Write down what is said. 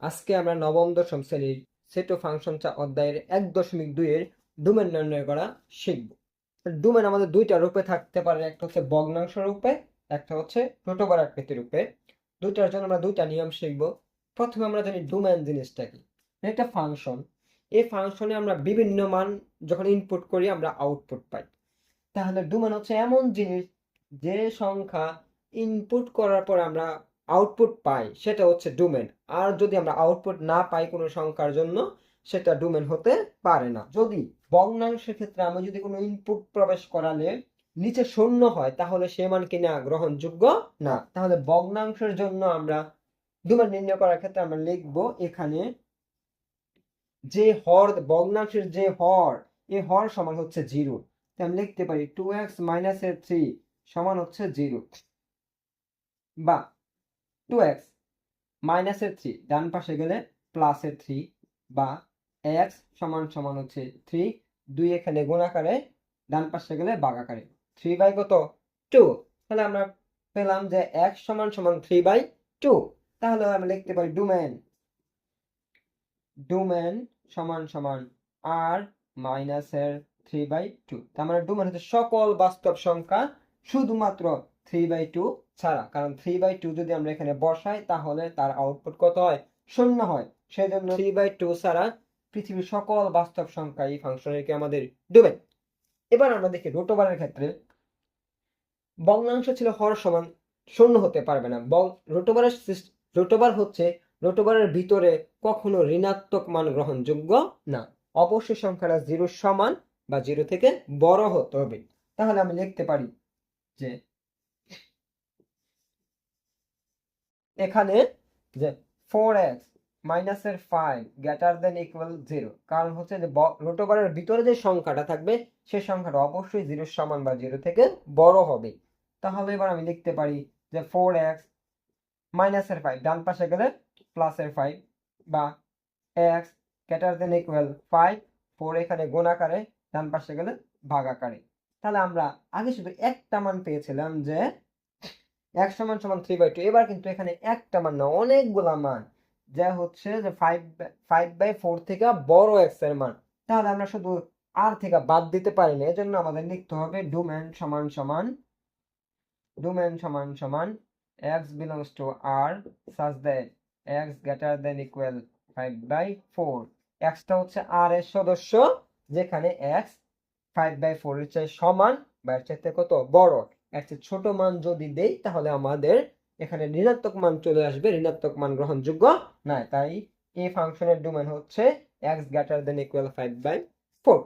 আজকে আমরা নবম, দশম শ্রেণির সেটো ফাংশন চা অধ্যায়ের এক দশমিক দুইয়ের ডোমেন নির্ণয় করা শিখব। ডোমেন আমাদের দুইটা রূপে থাকতে পারে, একটা হচ্ছে ভগ্নাংশ রূপে, একটা হচ্ছে প্রোটোবার আকৃতি রূপে। দুইটার জন্য আমরা দুইটা নিয়ম শিখব। প্রথমে আমরা জানি ডোমেন জিনিসটা কি। একটা ফাংশন এই ফাংশনে আমরা বিভিন্ন মান যখন ইনপুট করি, আমরা আউটপুট পাই। তাহলে ডোমেন হচ্ছে এমন জিনিস যে সংখ্যা ইনপুট করার পর আমরা আউটপুট পাই, সেটা হচ্ছে ডোমেন আর যদি আমরা আউটপুট না পাই কোনো সংখ্যার জন্য, সেটা ডোমেন হতে পারে না। যদি ভগ্নাংশের ক্ষেত্রে আমি যদি কোনো ইনপুট প্রবেশ করালে নিচে শূন্য হয়, তাহলে সে মান কিনা গ্রহণযোগ্য না। তাহলে ভগ্নাংশের জন্য আমরা ডোমেন নির্ণয় করার ক্ষেত্রে আমরা লিখব এখানে যে হর, ভগ্নাংশের যে হর এই হর সমান হচ্ছে জিরো আমি লিখতে পারি টু এক্স মাইনাস মাইনাসের থ্রি সমান হচ্ছে জিরো বা টু এক্স মাইনাসের থ্রি ডান পাশে গেলে প্লাসের থ্রি বা এক্স সমান সমান হচ্ছে থ্রি দুই এখানে গুণাকারে ডান পাশে গেলে বাগাকারে থ্রি বাই কত? টু তাহলে আমরা পেলাম যে এক্স সমান সমান থ্রি বাই টু তাহলে আমরা লিখতে পারি ডোমেন ডোমেন সমান সমান আর মাইনাসের থ্রি বাই টু তার মানে ডোমেন হচ্ছে সকল বাস্তব সংখ্যা শুধুমাত্র থ্রি বাই টু ছাড়া। কারণ থ্রি বাই টু যদি আমরা এখানে বসাই, তাহলে তার আউটপুট কত হয়? শূন্য হয়। সেই জন্য থ্রি বাই টু ছাড়া পৃথিবীর সকল বাস্তব সংখ্যা এই ফাংশনকে আমাদের ডোমেন এবার আমরা দেখি রোটোবারের ক্ষেত্রে ভগ্নাংশ ছিল হর সমান শূন্য হতে পারবে না। রোটোবারের রোটোবার হচ্ছে রোটোবারের ভিতরে কখনো ঋণাত্মক মান গ্রহণযোগ্য না। অবশ্যই সংখ্যাটা জিরো সমান বা জিরো থেকে বড় হতে হবে। তাহলে আমি লিখতে পারি যে এখানে যে ফোর এক্স মাইনাসের five greater than equal zero কারণ হচ্ছে যে রোটোবারের ভিতরে যে সংখ্যাটা থাকবে, সে সংখ্যাটা অবশ্যই জিরোর সমান বা জিরো থেকে বড় হবে। তাহলে এবার আমি লিখতে পারি যে ফোর এক্স মাইনাসের ফাইভ ডান পাশে গেলে প্লাসের ফাইভ বা x greater than equal five four এখানে গুণ আকারে, ডান পাশে গেলে ভাগ আকারে। তাহলে আমরা আগে শুধু একটা মান পেয়েছিলাম যে এক সমান সমান থ্রি বাই টু এবার কিন্তু এখানে একটা মান না অনেকগুলা মান। যা হচ্ছে যে ফাইভ ফাইভ বাই ফোর থেকে বড় এক্সের মান। তাহলে আমরা শুধু আর থেকে বাদ দিতে পারি না এজন্য আমাদের লিখতে হবে ডোমেন সমান সমান ডোমেন সমান সমান x belongs to R such that x greater than equal five by four extra হচ্ছে আর এর সদস্য, যেখানে এক্স ফাইভ বাই ফোর এর চেয়ে সমান বা এর চাইতে কত বড়। এর চেয়ে ছোট মান যদি দেই, তাহলে আমাদের এখানে ঋণাত্মক মান চলে আসবে। ঋণাত্মক মান গ্রহণযোগ্য না তাই এই ফাংশনের ডোমেন হচ্ছে x greater than equal five by four